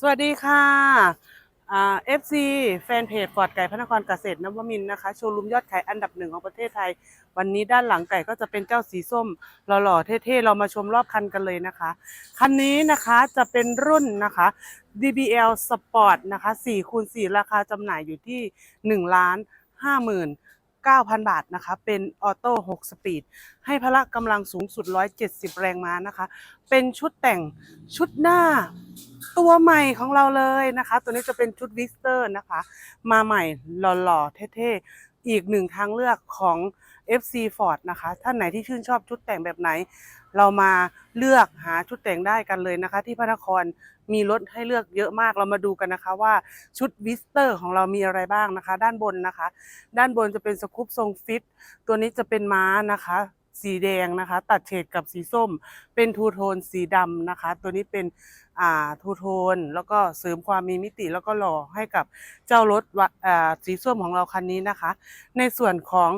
สวัสดีค่ะอ่า FC แฟนเพจฟอร์ดไก่พระนครเกษตรนวมินนะคะโชว์รูมยอดขายอันดับหนึ่งของประเทศไทย วันนี้ด้านหลังไก่ก็จะเป็นเจ้าสีส้มหล่อๆเท่ๆ เรามาชมรอบคันกันเลยนะคะ คันนี้นะคะจะเป็นรุ่นนะคะ DBL Sport นะคะ4คูณ4ราคาจำหน่ายอยู่ที่ 1 ล้าน5หมื่น9,000 บาทนะคะ เป็นออโต้6สปีด ให้พละกำลังสูงสุด 170 แรงม้านะคะ เป็นชุดแต่งชุดหน้า ตัวใหม่ของเราเลยนะคะ ตัวนี้จะเป็นชุดวิสเตอร์นะคะ มาใหม่หล่อๆเท่ๆ อีกหนึ่งทางเลือกของ FC Ford นะคะ ท่านไหนที่ชื่นชอบชุดแต่งแบบไหน เรามาเลือกหาชุดแต่งได้กันเลยนะคะ ที่พระนครมีรถให้เลือกเยอะมากเรามาดูกันนะคะว่าชุดวิสเตอร์ของเรามีอะไรบ้างนะคะ ด้านบนนะคะ ด้านบนจะเป็นสกูปทรงฟิต ตัวนี้จะเป็นม้านะคะ สีแดงนะคะ ตัดเฉดกับสีส้ม เป็นทูโทนสีดำนะคะ ตัวนี้เป็นอ่าทูโทน แล้วก็เสริมความมีมิติแล้วก็หล่อให้กับเจ้ารถอ่าสีส้มของเราคันนี้นะคะ ในส่วนของ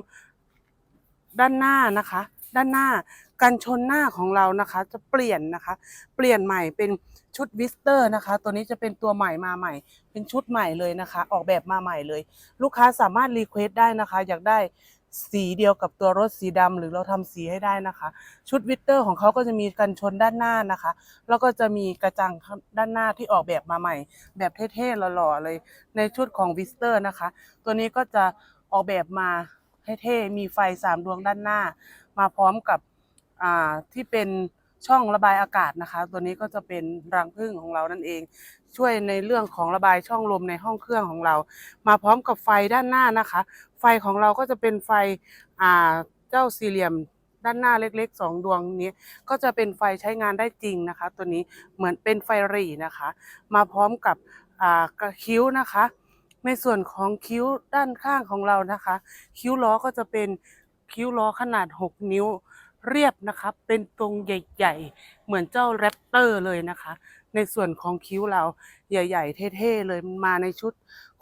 ด้านหน้านะคะ ด้านหน้ากันชนหน้าของเรานะคะ จะเปลี่ยนนะคะ เปลี่ยนใหม่เป็นชุดวิสเตอร์นะคะ ตัวนี้จะเป็นตัวใหม่มาใหม่ เป็นชุดใหม่เลยนะคะ ออกแบบมาใหม่เลย ลูกค้าสามารถรีเควสได้นะคะ อยากได้ สีเดียวกับตัวรถสีดำหรือเราทำสีให้ได้นะคะ ชุดวิสเตอร์ของเขาก็จะมีกันชนด้านหน้านะคะ แล้วก็จะมีกระจังด้านหน้าที่ออกแบบมาใหม่ แบบเท่ๆหล่อๆเลย ในชุดของวิสเตอร์นะคะ ตัวนี้ก็จะออกแบบมาให้เท่มีไฟสามดวงด้านหน้า มาพร้อมกับที่เป็นช่องระบายอากาศนะคะ ตัวนี้ก็จะเป็นรังผึ้งของเรานั่นเอง ช่วยในเรื่องของระบายช่องลมในห้องเครื่องของเรา มาพร้อมกับไฟด้านหน้านะคะ ไฟของเราก็จะเป็นไฟอ่าเจ้าสี่เหลี่ยมด้านหน้าเล็กๆสองดวงนี้ ก็จะเป็นไฟใช้งานได้จริงนะคะ ตัวนี้เหมือนเป็นไฟรีนะคะ มาพร้อมกับกระคิ้วนะคะ ในส่วนของคิ้วด้านข้างของเรานะคะ คิ้วล้อก็จะเป็นคิ้วล้อขนาด 6 นิ้วเรียบนะคะ เป็นตรงใหญ่ ๆ เหมือนเจ้าแรปเตอร์เลยนะคะ ในส่วนของคิ้วเราใหญ่ ๆ เท่ๆเลยมันมาในชุด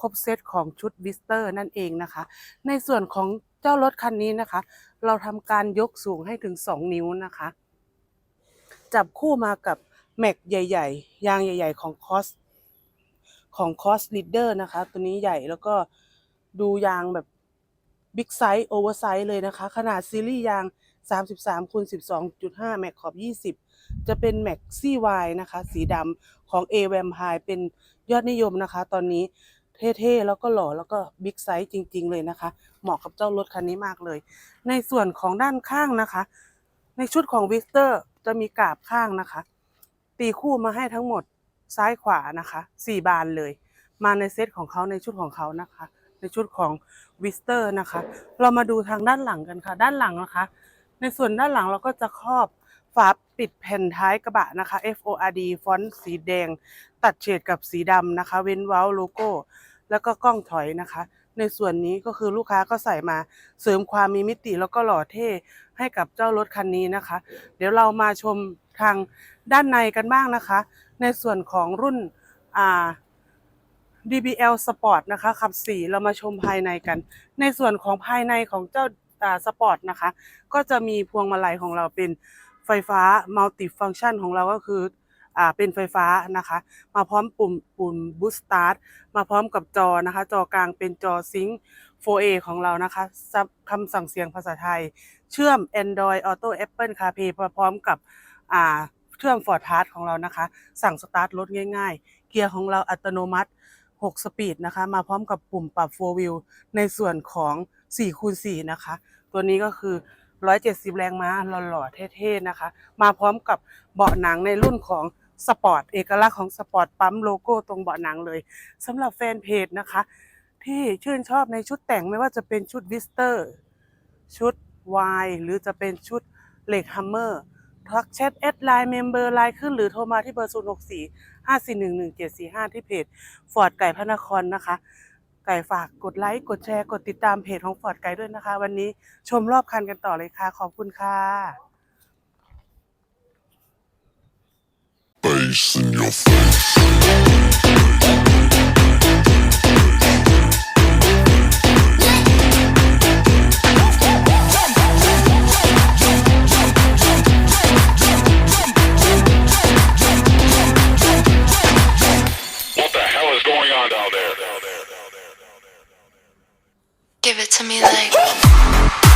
ครบเซตของชุดวิสเตอร์นั่นเองนะคะ ในส่วนของเจ้ารถคันนี้นะคะ เราทำการยกสูงให้ถึง 2 นิ้วนะคะ จับคู่มากับแม็กใหญ่ ๆ ยางใหญ่ ๆ ของคอสของคอสลีดเดอร์นะคะ ตัวนี้ใหญ่แล้วก็ดูยางแบบบิ๊กไซส์โอเวอร์ไซส์เลยนะคะ ขนาดซีรีส์ยาง 33คูณ12.5 แม็กขอบ 20 จะเป็นแม็กซี่วายนะคะ สีดำของ A v a m p i r e เป็นยอดนิยมนะคะ ตอนนี้เท่ๆ แล้วก็หล่อแล้วก็บิ๊กไซส์จริง ๆ เลยนะคะ เหมาะกับเจ้ารถคันนี้มากเลย ในส่วนของด้านข้างนะคะ ในชุดของวิกเตอร์จะมีกาบข้างนะคะ ตีคู่มาให้ทั้งหมดซ้ายขวานะคะสี่บานเลย มาในเซตของเขาในชุดของเขานะคะ ในชุดของวิสเตอร์นะคะ เรามาดูทางด้านหลังกันค่ะ ด้านหลังนะคะ ในส่วนด้านหลังเราก็จะครอบฝาปิดแผ่นท้ายกระบะนะคะ FORD ฟอนต์สีแดง ตัดเฉดกับสีดำนะคะ เว้นเว้าโลโก้ แล้วก็กล้องถอยนะคะ ในส่วนนี้ก็คือลูกค้าก็ใส่มาเสริมความมีมิติแล้วก็หล่อเท่ให้กับเจ้ารถคันนี้นะคะ เดี๋ยวเรามาชมทางด้านในกันบ้างนะคะ ในส่วนของรุ่นอ่า DBL Sport นะคะขับ4เรามาชมภายในกัน ในส่วนของภายในของเจ้า อ่าสปอร์ตนะคะ ก็จะมีพวงมาลัยของเราเป็นไฟฟ้ามัลติฟังชันของเราก็คืออ่าเป็นไฟฟ้านะคะ มาพร้อมปุ่มปุ่มบูสต์สตาร์ทมาพร้อมกับจอนะคะ จอกลางเป็นจอซิง 4A ของเรานะคะคำสั่งเสียงภาษาไทย เชื่อม Android Auto Apple CarPlay มาพร้อมกับอ่าเชื่อม Ford Pass ของเรานะคะ สั่งสตาร์ทรถง่าย ๆ เกียร์ของเราอัตโนมัติ 6 สปีดนะคะ มาพร้อมกับปุ่มปรับ 4 wheel ในส่วนของ 4คูณ4นะคะ ตัวนี้ก็คือ 170 แรงม้าหล่อๆเท่ๆนะคะ มาพร้อมกับเบาะหนังในรุ่นของสปอร์ตเอกลักษณ์ของสปอร์ตปั๊มโลโก้ตรงเบาะหนังเลยสำหรับแฟนเพจนะคะ ที่ชื่นชอบในชุดแต่งไม่ว่าจะเป็นชุดวิสเตอร์ ชุดวายหรือจะเป็นชุดเหล็กฮัมเมอร์ทักแชทแอดไลน์เมมเบอร์ไลน์ขึ้นหรือโทรมาที่เบอร์ 0 6 4 5 4 1 1 7 4 5 ที่เพจฟอร์ดไก่พระนครนะคะ ไก่ฝากกดไลค์กดแชร์กดติดตามเพจของฟอร์ดไก่ด้วยนะคะ วันนี้ชมรอบคันกันต่อเลยค่ะ ขอบคุณค่ะ Bass in your face. Give it to me like.